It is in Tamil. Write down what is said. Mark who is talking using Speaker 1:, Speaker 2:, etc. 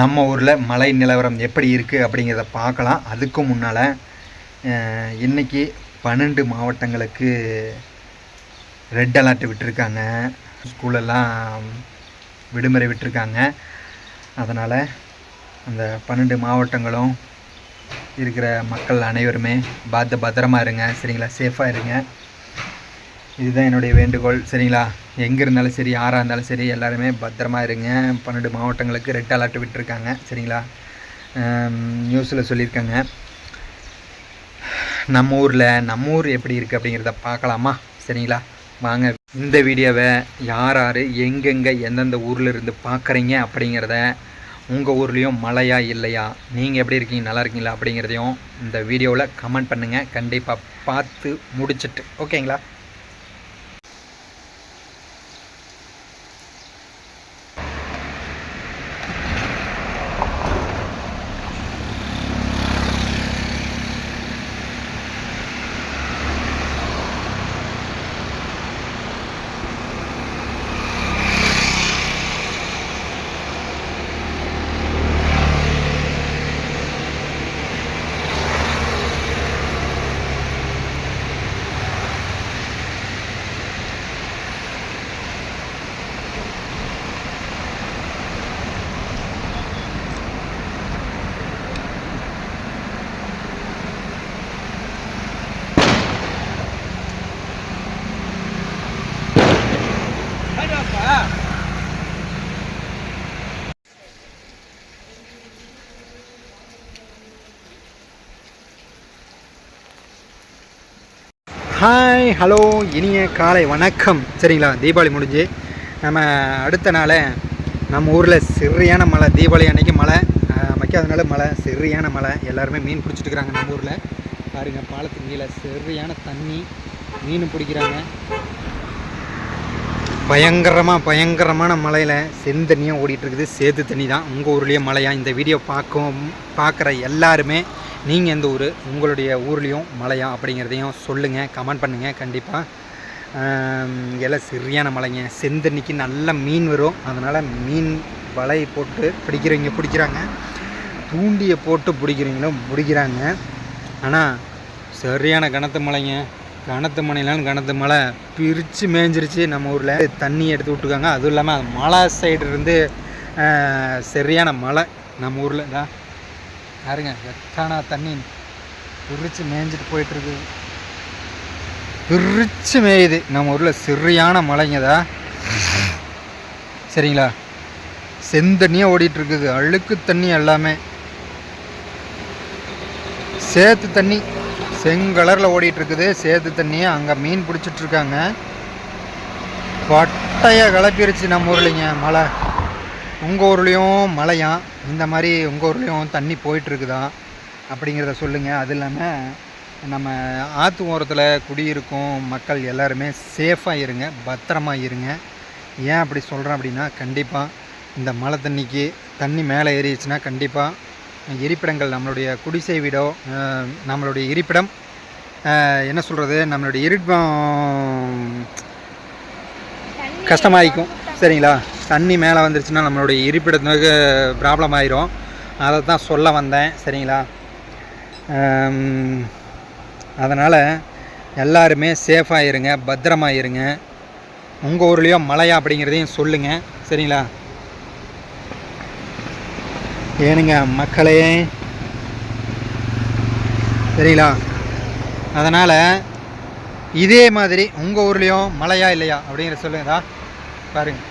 Speaker 1: நம்ம ஊரில் மழை நிலவரம் எப்படி இருக்குது அப்படிங்கிறத பார்க்கலாம். அதுக்கு முன்னால் இன்றைக்கி பன்னெண்டு மாவட்டங்களுக்கு ரெட் அலர்ட் விட்டுருக்காங்க. ஸ்கூலெல்லாம் விடுமுறை விட்டுருக்காங்க. அதனால் அந்த பன்னெண்டு மாவட்டங்களும் இருக்கிற மக்கள் அனைவருமே பார்த்து பத்திரமா இருங்க. சரிங்களா? சேஃபாக இருங்க. இதுதான் என்னுடைய வேண்டுகோள். சரிங்களா? எங்கே இருந்தாலும் சரி யாராக இருந்தாலும் சரி எல்லாருமே பத்திரமா இருங்க. பன்னெண்டு மாவட்டங்களுக்கு ரெட் அலர்ட் விட்டுருக்காங்க. சரிங்களா? நியூஸில் சொல்லியிருக்காங்க. நம்ம ஊரில் நம்ம ஊர் எப்படி இருக்குது அப்படிங்கிறத பார்க்கலாமா? சரிங்களா? வாங்க. இந்த வீடியோவை யார் யார் எங்கெங்கே எந்தெந்த ஊரில் இருந்து பார்க்குறீங்க அப்படிங்கிறத உங்கள் ஊர்லேயும் மழையா இல்லையா? நீங்கள் எப்படி இருக்கீங்க நல்லா இருக்கீங்களா அப்படிங்கிறதையும் இந்த வீடியோவில் கமெண்ட் பண்ணுங்கள் கண்டிப்பாக பார்த்து முடிச்சுட்டு ஓகேங்களா? ஹாய் ஹலோ இனிய காலை வணக்கம். சரிங்களா? தீபாவளி முடிஞ்சு. நம்ம அடுத்த நாள் நம்ம ஊரில் சிறியான மழை. தீபாவளி அன்னைக்கு மழை. மைக்காதனால வைக்காதனால மழை. சிறியான மழை. எல்லாருமே மீன் பிடிச்சிட்டு இருக்கிறாங்க நம்ம ஊரில். பாருங்கள் பாலத்துக்கு கீழே சிறியான தண்ணி மீன் பிடிக்கிறாங்க. பயங்கரமாக பயங்கரமான மலையில் செந்தண்ணியாக ஓடிட்டுருக்குது. சேது சேத்து தண்ணி தான். உங்கள் ஊர்லேயே மலையா இந்த வீடியோ பார்க்கும் பார்க்குற எல்லாருமே நீங்கள் எந்த ஊர் உங்களுடைய ஊர்லேயும் மழையா அப்படிங்கிறதையும் சொல்லுங்கள் கமெண்ட் பண்ணுங்கள் கண்டிப்பாக எல்லாம் சரியான மலைங்க செந்தண்ணிக்கு நல்ல மீன் வரும். அதனால் மீன் வலை போட்டு பிடிக்கிறவங்க பிடிக்கிறாங்க. தூண்டியை போட்டு பிடிக்கிறவங்களும் பிடிக்கிறாங்க. ஆனால் சரியான கனத்து மலைங்க கனத்த மழைலாம் கனத்த மழை பிரித்து மேய்ஞ்சிருச்சு நம்ம ஊரில். தண்ணி எடுத்து விட்டுருக்காங்க. அதுவும் இல்லாமல் மலை சைடு இருந்து சரியான மழை நம்ம ஊரில். தான் யாருங்க எத்தானா தண்ணி பிரித்து மேய்ஞ்சிட்டு போயிட்டுருக்கு. பிரித்து மேயுது. நம்ம ஊரில் சரியான மழைங்கதா சரிங்களா? செந்தண்ணியாக ஓடிட்டுருக்குது. அழுக்கு தண்ணி எல்லாமே. சேத்து தண்ணி. செங்கலரில் ஓடிட்டு இருக்குது சேத்து தண்ணி அங்கே மீன் பிடிச்சிட்டு இருக்காங்க பட்டையாக கிளப்பிருச்சு நம்ம ஊர்லைங்க. மழை. உங்கள் ஊர்லேயும் மழையாம் இந்த மாதிரி உங்கள் ஊர்லேயும் தண்ணி போயிட்டுருக்குதான் அப்படிங்கிறத சொல்லுங்கள் அது இல்லாமல் நம்ம ஆற்று ஓரத்தில் குடியிருக்கும் மக்கள் எல்லாருமே சேஃபாக இருங்க. பத்திரமா இருங்க. ஏன் அப்படி சொல்கிறேன் அப்படின்னா கண்டிப்பாக இந்த மழை தண்ணிக்கு தண்ணி மேலே ஏறிடுச்சுன்னா கண்டிப்பாக இருப்பிடங்கள் நம்மளுடைய குடிசை வீடோ நம்மளுடைய இருப்பிடம் என்ன சொல்கிறது நம்மளுடைய இருப்பிடம் கஷ்டமாயிக்கும். சரிங்களா? தண்ணி மேலே வந்துருச்சுன்னா நம்மளுடைய இருப்பிடத்துக்கு ப்ராப்ளம் ஆயிரும். அதை தான் சொல்ல வந்தேன். சரிங்களா? அதனால் எல்லாருமே சேஃபாக இருங்க பத்திரமாக இருங்க. உங்கள் ஊர்லேயோ மழையா அப்படிங்கிறதையும் சொல்லுங்கள் சரிங்களா? ஏனுங்க மக்களே. சரிங்களா அதனால் இதே மாதிரி உங்கள் ஊர்லேயும் மழையா இல்லையா அப்படிங்கிற சொல்லுங்கதா பாருங்கள்